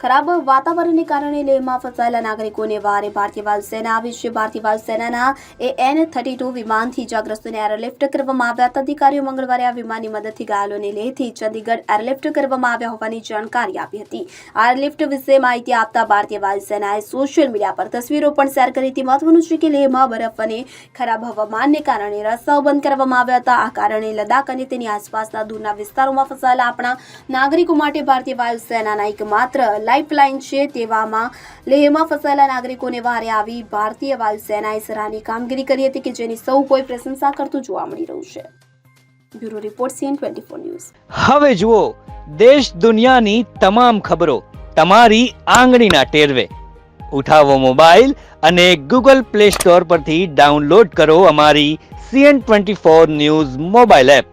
ખરાબ વાતાવરણને કારણે લેહમાં ફસાયેલા નાગરિકોને વારે ભારતીય વાયુસેના આવી છે ભારતીય વાયુસેનાના એ એન થર્ટી ટુ વિમાનથી ઇજાગ્રસ્તોને એરલિફ્ટ કરવામાં આવ્યા. હતા અધિકારીઓ મંગળવારે આ વિમાનની મદદથી ઘાયલોને લેહથી ચંદીગઢ એરલિફ્ટ કરવામાં આવ્યા હોવાની જાણકારી આપી હતી. એરલિફ્ટ વિશે માહિતી આપતા ભારતીય વાયુસેનાએ સોશિયલ મીડિયા પર તસવીરો પણ શેર કરી હતી. મહત્વનું છે કે લેહમાં બરફ અને ખરાબ હવામાનને કારણે રસ્તાઓ બંધ કરવામાં આવ્યા હતા. આ કારણે લદ્દાખ અને તેની આસપાસના દૂરના વિસ્તારોમાં ફસાયેલા આપણા નાગરિકો માટે ભારતીય વાયુસેનાના એકમાત્ર લાઇફલાઇન છે તેવામાં લેહમાં ફસાયેલા નાગરિકોને વારે આવી ભારતીય વાયુસેનાએ સરાહની કામગીરી કરી હતી કે જેની સૌ કોઈ પ્રશંસા કરતું જોવા મળી રહ્યું છે. Bureau report CN twenty four news. હવે જુઓ, દેશ દુનિયાની તમામ ખબરો તમારી આંગળીના ટેરવે. ઉઠાવો મોબાઈલ અને ગૂગલ પ્લે સ્ટોર પરથી ડાઉનલોડ કરો અમારી CN twenty four news mobile app.